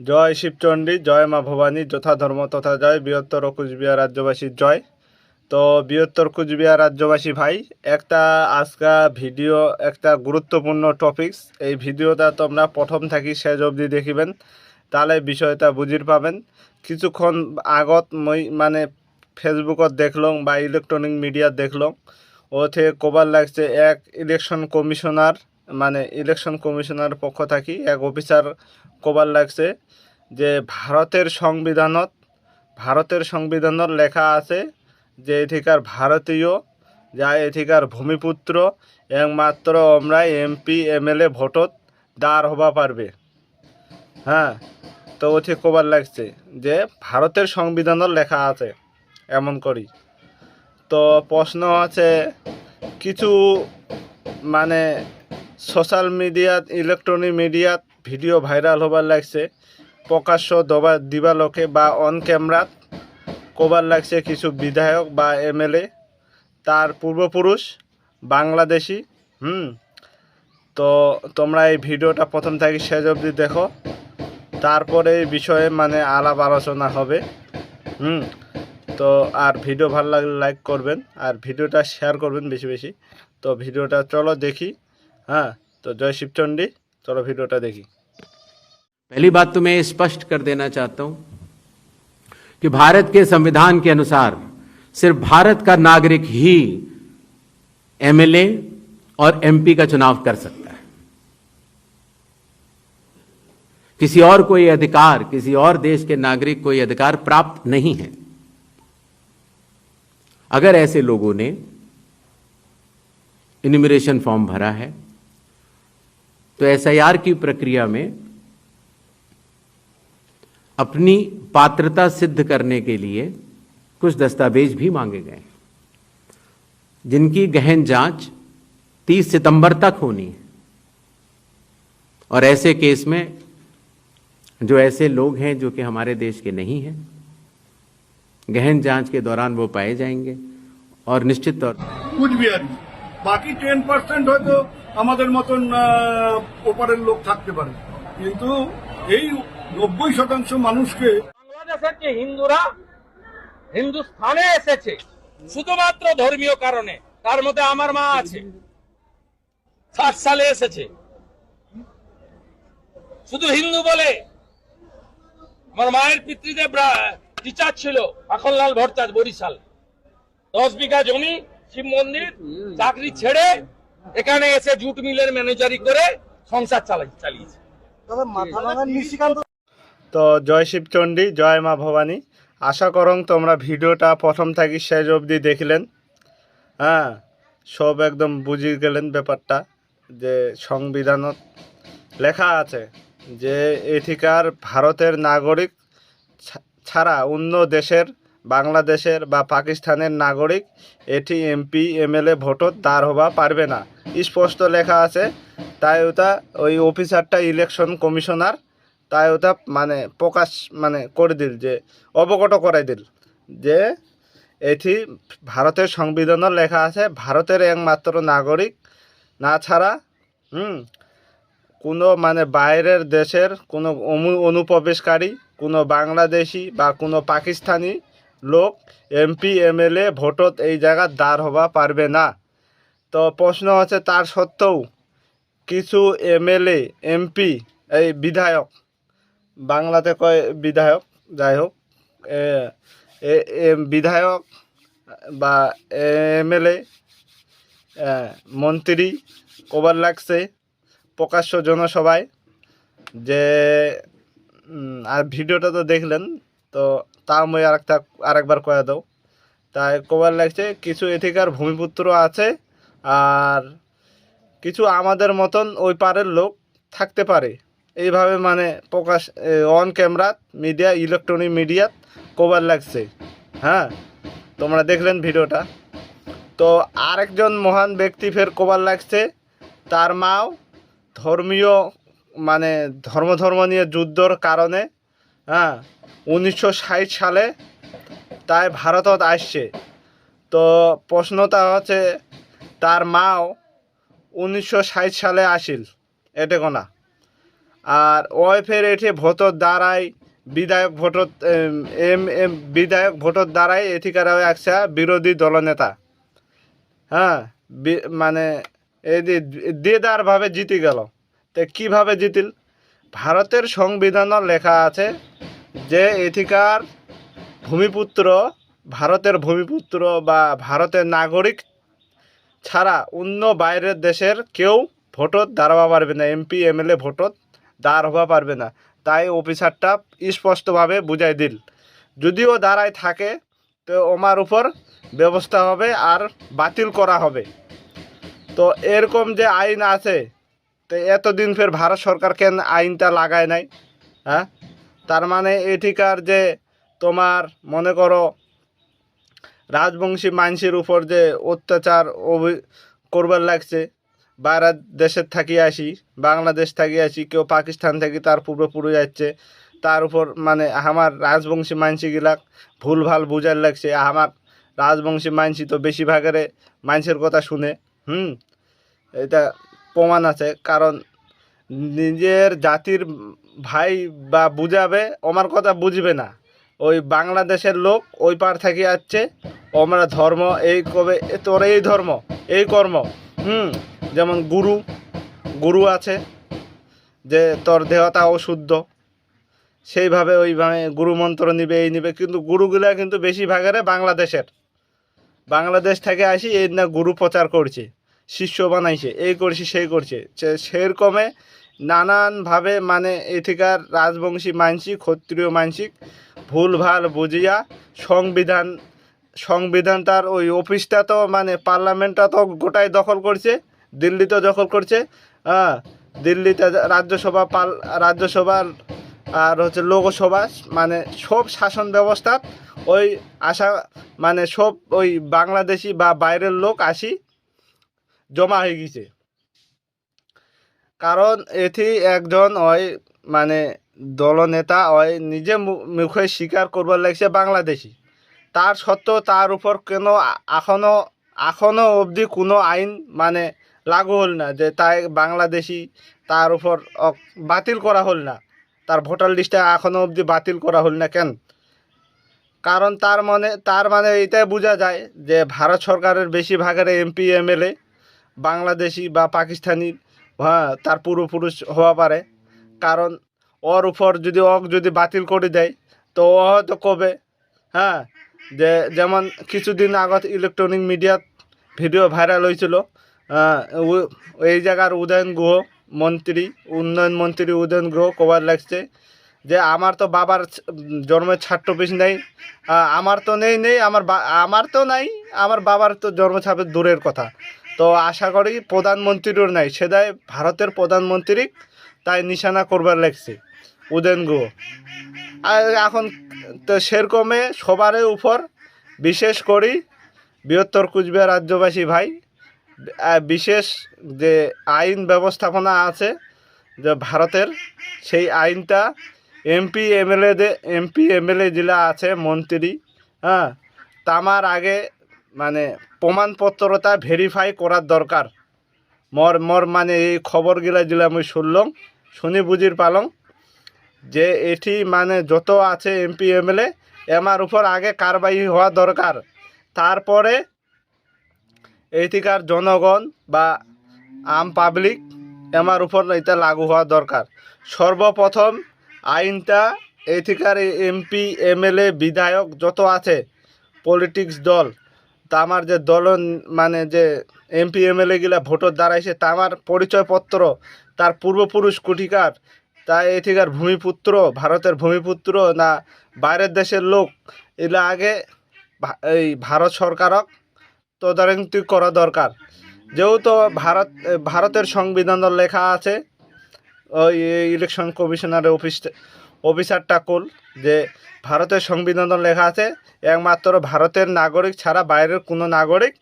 জয় শিবচণ্ডী, জয় মা ভবানী, যথা ধর্ম তথা জয়, বৃহত্তর কুচবিহার রাজ্যবাসীর জয়। তো বৃহত্তর কুচবিহার রাজ্যবাসী ভাই, একটা আজকা ভিডিও, একটা গুরুত্বপূর্ণ টপিকস। এই ভিডিওটা তোমরা প্রথম থাকি শেষ অবধি দেখিবেন, তাহলে বিষয়টা বুঝির পাবেন। কিছুক্ষণ আগত মই মানে ফেসবুকত দেখলাম বা ইলেকট্রনিক মিডিয়া দেখলাম, ওতে কবার লাগছে এক ইলেকশন কমিশনার মানে ইলেকশন কমিশনার পক্ষ থাকি এক অফিসার কবার লাগছে যে ভারতের সংবিধানত ভারতের সংবিধানত লেখা আছে যে এঠিকার ভারতীয়, যা এঠিকার ভূমিপুত্র, একমাত্র আমরা এমপি এমএলএ ভোটত দাঁড় হবা পারবে। হ্যাঁ তো ওঠে কবার লাগছে যে ভারতের সংবিধানত লেখা আছে, এমন করি। তো প্রশ্ন আছে, কিছু মানে সোশ্যাল মিডিয়াত ইলেকট্রনিক মিডিয়াত ভিডিও ভাইরাল হবার লাগছে। প্রকাশ্য দবা দিবালোকে বা অন ক্যামেরাত কবার লাগছে কিছু বিধায়ক বা এমএলএ। তার পূর্বপুরুষ, বাংলাদেশি। হুম, তো তোমরা এই ভিডিওটা প্রথম থেকে শেষ অবধি দেখো। তারপরে এই বিষয়ে মানে আলাপ আলোচনা হবে। হুম, তো আর ভিডিও ভালো লাগলে লাইক করবেন, আর ভিডিওটা শেয়ার করবেন বেশি বেশি। তো ভিডিওটা চলো দেখি। हाँ तो जय शिव चंडी, चलो वीडियोटा देखी। पहली बात तो मैं स्पष्ट कर देना चाहता हूँ कि भारत के संविधान के अनुसार सिर्फ़ भारत का नागरिक ही एमएलए और एमपी का चुनाव कर सकता है। किसी और को यह अधिकार, किसी और देश के नागरिक को यह अधिकार प्राप्त नहीं है। अगर ऐसे लोगों ने इनिमिनेशन फॉर्म भरा है तो एसआईआर की प्रक्रिया में अपनी पात्रता सिद्ध करने के लिए कुछ दस्तावेज़ भी मांगे गए जिनकी गहन जाँच 30 सितंबर तक होनी है। और ऐसे केस में जो ऐसे लोग हैं जो कि हमारे देश के नहीं हैं, गहन जाँच के दौरान वो पाए जाएँगे और निश्चित तौर कुछ भी बाकी टेन परसेंट हो तो আমাদের মতন ওপারের লোক থাকতে পারে। কিন্তু এই নব্বই শতাংশ মানুষকে বাংলাদেশের যে হিন্দুরা হিন্দুস্থানে এসেছে শুধুমাত্র ধর্মীয় কারণে? তার মধ্যে আমার মা আছে। ষাট সালে এসেছে। শুধু হিন্দু বলে। আমার মায়ের পিতৃদেব টিচার ছিল মাখনলাল ভট্টাচ বরিশাল। দশ বিঘা জমি, শিব মন্দির, চাকরি ছেড়ে এখানে এসে জুট মিলের ম্যানেজারি করে সংসার চালাই চালিয়েছে। তো জয় শিবচণ্ডী জয় মা ভবানী। আশা করং তোমরা ভিডিওটা প্রথম থাকি শেষ অবধি দেখিলেন। হ্যাঁ সব একদম বুঝে গেলেন ব্যাপারটা যে সংবিধানত লেখা আছে যে এঠিকার ভারতের নাগরিক ছা- ছাড়া অন্য দেশের বাংলাদেশের বা পাকিস্তানের নাগরিক, এটি এমপি, এমএলএ ভোটত দাঁড় হবা পারবে না। স্পষ্ট লেখা আছে তাই ওটা ওই অফিসারটা ইলেকশন কমিশনার তাই ওটা মানে প্রকাশ মানে করে দিল যে, অবগত করাই দিল যে, এটি ভারতের সংবিধানের লেখা আছে, ভারতের একমাত্র নাগরিক, না ছাড়া, হুম, কোনো মানে বাইরের দেশের কোনো অনু- অনুপ্রবেশকারী, কোনো বাংলাদেশি বা কোনো পাকিস্তানি লোক, এমপি, এমএলএ, ভোটত এই জায়গায় দাঁড় হবা পারবে না। তো প্রশ্ন হচ্ছে তার সত্ত্বেও কিছু এমএলএ, এমপি, এই বিধায়ক, বাংলাতে কয় বিধায়ক, যাই হোক বিধায়ক বা এমএলএ মন্ত্রী কবার লাগছে প্রকাশ্য জনসভায় যে আর ভিডিওটা তো দেখলেন তো তাও মই আরেকটা, আরেকবার কয়ে দাও। তাই কবার লাগছে, কিছু এথিকার ভূমিপুত্র আছে, আর কিছু আমাদের মতন ওই পারের লোক থাকতে পারে। এইভাবে মানে প্রকাশ অন ক্যামেরা মিডিয়া ইলেকট্রনিক মিডিয়াত কবার লাগছে। হ্যাঁ তোমরা দেখলেন ভিডিওটা। তো আরেকজন মহান ব্যক্তি ফের কবার লাগছে, তার মাও ধর্মীয় মানে ধর্ম ধর্ম নিয়ে যুদ্ধর কারণে হ্যাঁ উনিশশো ষাট সালে তাই ভারতত আসছে। তো প্রশ্নটা হচ্ছে তার মাও উনিশশো ষাট সালে আসিল এটে কোনা আর ওই ফের এঠে ভোটর দ্বারাই বিধায়ক ভোটর এম, এম বিধায়ক ভোটর দ্বারাই এথিকার একটা বিরোধী দলনেতা হ্যাঁ মানে এই দেদারভাবে জিতে গেল। তো কীভাবে জিতিল? ভারতের সংবিধানও লেখা আছে যে এথিকার ভূমিপুত্র, ভারতের ভূমিপুত্র বা ভারতের নাগরিক ছাড়া অন্য বাইরের দেশের কেউ ভোটত দাঁড়াবা পারবে না। এমপি, এমএলএ ভোটত দাঁড় হওয়া পারবে না। তাই অফিসারটা স্পষ্টভাবে বুঝাই দিল। যদিও দাঁড়ায় থাকে, তো ওমার উপর ব্যবস্থা হবে আর বাতিল করা হবে। তো এরকম যে আইন আছে, তো এতদিন ফের ভারত সরকার কেন আইনটা লাগায় নাই? হ্যাঁ? তার মানে এঠিকার যে তোমার, মনে করো, রাজবংশী মানুষের উপর যে অত্যাচার অভি- করবার লাগছে বাইরের দেশের থাকি আসি, বাংলাদেশ থাকি আসি, কেউ পাকিস্তান থেকে, তার পূর্বপুরুষ যাচ্ছে, তার উপর মানে আমার রাজবংশী মানসিগুলাক ভুল ভালো বুঝার লাগছে, আমার রাজবংশী মানসি তো বেশিরভাগের মানুষের কথা শুনে, হুম, এটা প্রমাণ আছে, কারণ নিজের জাতির ভাই বা বুঝাবে আমার কথা বুঝবে না। ওই বাংলাদেশের লোক ওই পার থেকে আসছে আমরা ধর্ম, এই কবে তোর এই ধর্ম, এই কর্ম, হুম, যেমন গুরু গুরু আছে, যে তোর দেহতা অশুদ্ধ সেইভাবে ওইভাবে গুরু মন্ত্র নিবে, এই নিবে, কিন্তু গুরুগুলা কিন্তু বেশিরভাগের বাংলাদেশের। বাংলাদেশ থেকে আসি, এই না গুরু প্রচার করছে, শিষ্য বানাইছে, এই করছে, সেই করছে সেরকমে নানানভাবে মানে এথিকার রাজবংশী মানসিক, ক্ষত্রিয় মানসিক ভুল ভালো বুঝিয়া সংবিধান সংবিধান তার ওই অফিসটা তো মানে পার্লামেন্টটা তো গোটাই দখল করছে দিল্লি তো দখল করছে হ্যাঁ দিল্লিতে রাজ্যসভা পাল, রাজ্যসভার আর হচ্ছে লোকসভা মানে সব শাসন ব্যবস্থা, ওই আশা মানে সব ওই বাংলাদেশি বা বাইরের লোক আসি জমা হয়ে গেছে। কারণ এটি একজন ওই মানে দলনেতা ওই নিজে মুখে স্বীকার করবার লাগছে বাংলাদেশি। তার সত্ত্বেও তার উপর কেন এখনও এখনও এখনও অবধি কোনো আইন মানে লাগু হল না যে তাই বাংলাদেশি তার উপর বাতিল করা হল না। তার ভোটার লিস্টে এখনও অবধি বাতিল করা হল না কেন? কারণ তার মানে তার মানে এটাই বোঝা যায় যে ভারত সরকারের বেশিরভাগের এমপি, এমএলএ বাংলাদেশি বা পাকিস্তানি তার পূর্বপুরুষ হওয়া পারে। কারণ ওর উপর যদি ওক যদি বাতিল করে দেয়, তো ও হয়তো কবে হ্যাঁ যে যেমন কিছুদিন আগত ইলেকট্রনিক মিডিয়াত ভিডিও ভাইরাল হয়েছিল এই জায়গার উদয়ন গুহ মন্ত্রী, উন্নয়ন মন্ত্রী উদয়ন গুহ কবার লাগছে যে, আমার তো বাবার জন্মের ছাট্ট পিস নেই আমার তো নেই নেই, আমার আমার তো নাই, আমার বাবার তো জন্ম ছাপের দূরের কথা। তো আশা করি প্রধানমন্ত্রীরও নাই, সেদাই ভারতের প্রধানমন্ত্রী তাই নিশানা করবার লাগছে, উদয়ন গুহ। আর এখন তো সেরকমে সবারই উপর বিশেষ করি বৃহত্তর কুচবিহার রাজ্যবাসী ভাই বিশেষ যে আইন ব্যবস্থাপনা আছে যে ভারতের, সেই আইনটা এমপি, এমএলএ এমপি, এমএলএ জেলা আছে মন্ত্রী হ্যাঁ তামার আগে মানে প্রমাণপত্রটা ভেরিফাই করার দরকার। মর মর মানে এই খবরগুলা যেগুলো আমি শুনলাম, শুনি বুঝির পালং যে এটি মানে যত আছে এমপি এমএলএ এমার উপর আগে কারবাই হওয়া দরকার। তারপরে এইটিকার জনগণ বা আম পাবলিক এমার উপর এটা লাগু হওয়া দরকার। সর্বপ্রথম আইনটা এইটিকার এমপি এমএলএ বিধায়ক যত আছে পলিটিক্স দল তা আমার যে দল মানে যে এমপি এমএলএ গুলা ভোটর দাঁড়াইছে, তা আমার পরিচয়পত্র, তার পূর্বপুরুষ কুঠিকার, তা এঠিকার ভূমিপুত্র, ভারতের ভূমিপুত্র না বাইরের দেশের লোক, এগুলা আগে এই ভারত সরকারক তদারকি করা দরকার। যেহেতু ভারত, ভারতের সংবিধানের লেখা আছে, ওই ইলেকশন কমিশনারের অফিস অফিসারটা টাকুল, যে ভারতের সংবিধানের লেখা আছে, একমাত্র ভারতের নাগরিক ছাড়া বাইরের কোনো নাগরিক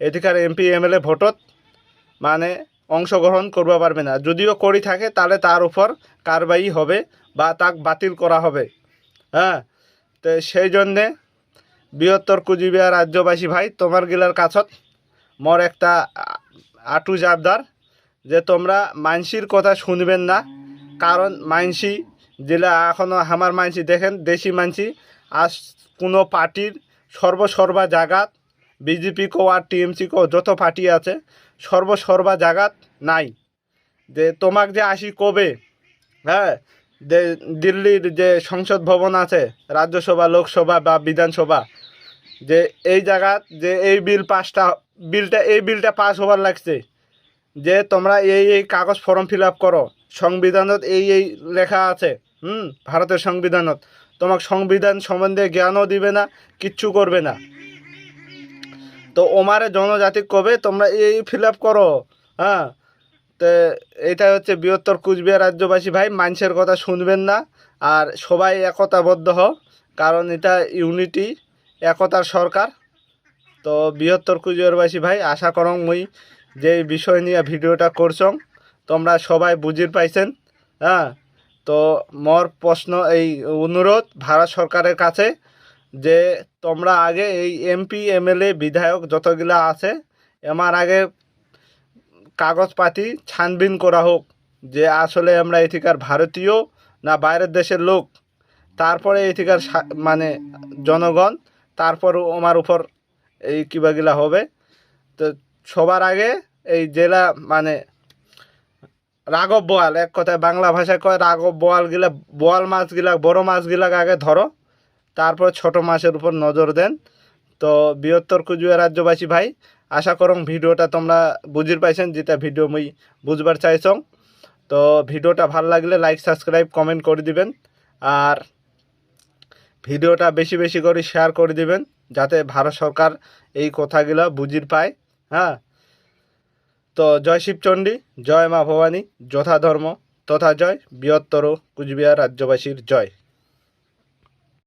এদিকার এমপি, এমএলএ ভোটত মানে অংশগ্রহণ করতে পারবে না। যদিও করি থাকে, তাহলে তার উপর কারবাই হবে বা তাক বাতিল করা হবে। হ্যাঁ? তো সেই জন্যে বৃহত্তর কুচবিহার রাজ্যবাসী ভাই, তোমার গিলার কাছত মোর একটা আটু জাবদার, যে তোমরা মানসির কথা শুনবেন না, কারণ মানসি যেটা এখনও আমার মানসি দেখেন, দেশি মানসি আজ কোনো পার্টির সর্বসর্বা জাগাত, বিজেপি কো আর টিএমসি কো যত পার্টি আছে, সর্বসর্বা জাগাত নাই। যে তোমাক যে আসি কবে হ্যাঁ যে দিল্লির যে সংসদ ভবন আছে, রাজ্যসভা, লোকসভা বা বিধানসভা, যে এই জায়গাত যে এই বিল পাসটা বিলটা, এই বিলটা পাস হবার লাগছে। যে তোমরা এই এই কাগজ ফর্ম ফিল আপ করো, সংবিধানত এই এই লেখা আছে। হুম, ভারতের সংবিধানত। তোমাক সংবিধান সম্বন্ধে জ্ঞানও দিবে না, কিচ্ছু করবে না। তো ওমারে জনজাতি কবে? তোমরা এই ফিল আপ করো। হ্যাঁ তো এটা হচ্ছে বৃহত্তর কুচবিহার রাজ্যবাসী ভাই, মানুষের কথা শুনবেন না। আর সবাই একতাবদ্ধ হও, কারণ এটা ইউনিটি একতার সরকার। তো বৃহত্তর কুচবিহারবাসী ভাই, আশা করং মুই যে বিষয় নিয়ে ভিডিওটা করছং, তোমরা সবাই বুঝির পাইছেন। হ্যাঁ তো মোর প্রশ্ন এই অনুরোধ ভারত সরকারের কাছে যে তোমরা আগে এই এমপি, এমএলএ, বিধায়ক যতগুলা আছে আমার আগে কাগজপাতি ছানবিন করা হোক যে আসলে আমরা এঠিকার ভারতীয় না বাইরের দেশের লোক। তারপরে এঠিকার সা- মানে জনগণ তারপর আমার উপর এই কিবাগিলা হবে। তো সবার আগে এই জেলা মানে রাঘব বোয়াল, এক কথায় বাংলা ভাষায় কয়, রাঘব বোয়ালগুলা বোয়াল মাছগুলা বড় মাছগুলা আগে ধরো, তারপর ছোট মাছের উপর নজর দেন। তো বৃহত্তর কুজুয়া রাজ্যবাসী ভাই, আশা করং ভিডিওটা তোমরা বুঝির পাইছেন, যেটা ভিডিও মুই বুঝবার চাইছং। তো ভিডিওটা ভালো লাগলে লাইক সাবস্ক্রাইব কমেন্ট করে দিবেন, আর ভিডিওটা বেশি বেশি করে শেয়ার করে দিবেন, যাতে ভারত সরকার এই কথাগুলো বুঝির পায় হ্যাঁ। তো জয় শিবচণ্ডী জয় মা ভবানী যথাধর্ম তথা জয় বৃহত্তর কুচবিহার রাজ্যবাসীর জয়।